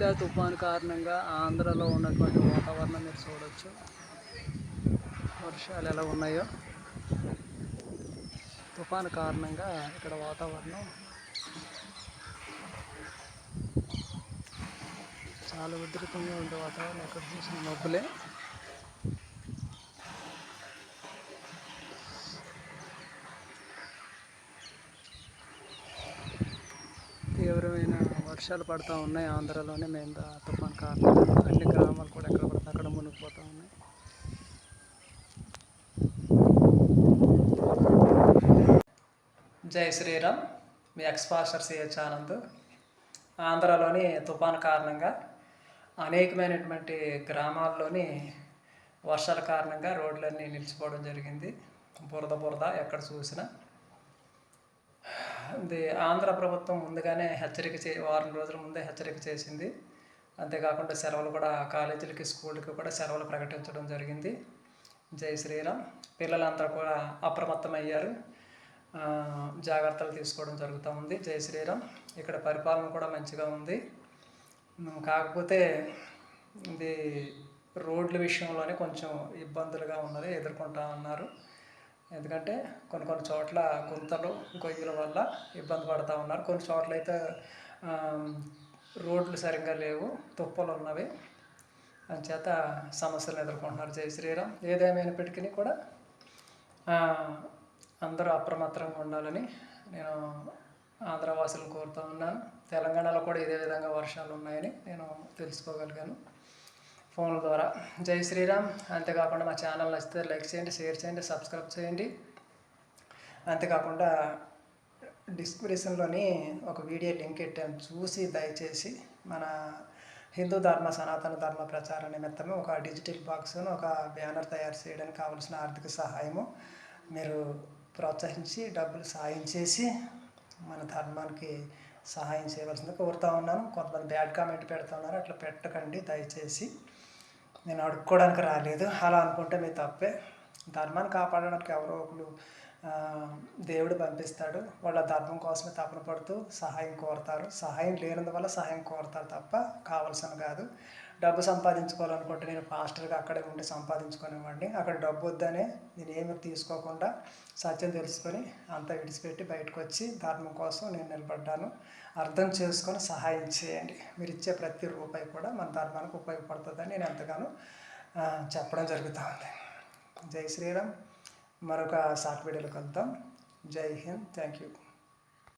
అనిత తుఫాన్ కారణంగా ఆంధ్రలో ఉన్నటువంటి వాతావరణం మీరు చూడవచ్చు వర్షాలు ఎలా ఉన్నాయో. తుఫాన్ కారణంగా ఇక్కడ వాతావరణం చాలా ఉధృతంగా ఉండే వాతావరణం ఎక్కడ చూసిన మబ్బులే. తీవ్రమైన వర్షాలు పడుతూ ఉన్నాయి ఆంధ్రాలోనే మేము తుఫాన్ కారణంగా. అన్ని గ్రామాలు కూడా ఎక్కడ పడితే అక్కడ మునిగిపోతూ ఉన్నాయి. జై శ్రీరామ్. మీ ఎక్స్పాస్టర్ సిహెచ్ ఆనంద్ ఆంధ్రాలోని తుఫాన్ కారణంగా అనేకమైనటువంటి గ్రామాల్లోని వర్షాల కారణంగా రోడ్లన్నీ నిలిచిపోవడం జరిగింది. బురద బురద ఎక్కడ చూసినా. ఇది ఆంధ్ర ప్రభుత్వం ముందుగానే హెచ్చరిక చే వారం రోజుల ముందే హెచ్చరిక చేసింది. అంతేకాకుండా సెలవులు కూడా కాలేజీలకి స్కూళ్ళకి కూడా సెలవులు ప్రకటించడం జరిగింది. జై శ్రీరామ్. పిల్లలందరూ కూడా అప్రమత్తమయ్యారు. జాగ్రత్తలు తీసుకోవడం జరుగుతూ ఉంది. జై శ్రీరామ్. ఇక్కడ పరిపాలన కూడా మంచిగా ఉంది. కాకపోతే ఇది రోడ్ల విషయంలోనే కొంచెం ఇబ్బందులుగా ఉన్నది ఎదుర్కొంటా ఉన్నారు. ఎందుకంటే కొన్ని కొన్ని చోట్ల గుంతలు గొయ్యల వల్ల ఇబ్బంది పడుతూ ఉన్నారు. కొన్ని చోట్ల అయితే రోడ్లు సరిగ్గా లేవు తుప్పలు ఉన్నవి. అంచేత సమస్యలు ఎదుర్కొంటున్నారు. జై శ్రీరామ్. ఏదేమైనప్పటికీ కూడా అందరూ అప్రమత్తంగా ఉండాలని నేను ఆంధ్రవాసులను కోరుతూ ఉన్నాను. తెలంగాణలో కూడా ఇదే విధంగా వర్షాలు ఉన్నాయని నేను తెలుసుకోగలిగాను. ఫోన్ల ద్వారా. జై శ్రీరామ్. అంతేకాకుండా మా ఛానల్ నచ్చితే లైక్ చేయండి షేర్ చేయండి సబ్స్క్రైబ్ చేయండి. అంతేకాకుండా డిస్క్రిప్షన్లోని ఒక వీడియో లింక్ పెట్టాను. చూసి దయచేసి మన హిందూ ధర్మ సనాతన ధర్మ ప్రచార నిమిత్తము ఒక డిజిటల్ బాక్స్ను ఒక బ్యానర్ తయారు చేయడానికి కావలసిన ఆర్థిక సహాయము మీరు ప్రోత్సహించి డబ్బులు సాయం చేసి మన ధర్మానికి సహాయం చేయవలసింది కోరుతా ఉన్నాను. కొంతమంది బ్యాడ్ కామెంట్ పెడతా ఉన్నారు. అట్లా పెట్టకండి. దయచేసి నేను అడుక్కోవడానికి రాలేదు. అలా అనుకుంటే మీ తప్పే. ధర్మాన్ని కాపాడడానికి ఎవరో ఒకరు దేవుడు పంపిస్తాడు. వాళ్ళ ధర్మం కోసమే తపన పడుతూ సహాయం కోరుతారు. సహాయం లేనందువల్ల సహాయం కోరుతారు తప్ప కావాల్సిన కాదు. డబ్బు సంపాదించుకోవాలనుకుంటే నేను పాస్టర్గా అక్కడే ఉండి సంపాదించుకునేవాడిని అక్కడ డబ్బు వద్దనే నేను ఏమి తీసుకోకుండా సత్యం తెలుసుకొని అంతా విడిచిపెట్టి బయటకు వచ్చి ధర్మం కోసం నేను నిలబడ్డాను. అర్థం చేసుకొని సహాయం చేయండి. మీరు ఇచ్చే ప్రతి రూపాయి కూడా మన ధర్మానికి ఉపయోగపడుతుందని నేను ఎంతగానో చెప్పడం జరుగుతూ ఉంది. జై శ్రీరామ్. మరొక షార్ట్ వీడియోలో కలుద్దాం. జై హింద్. Thank you.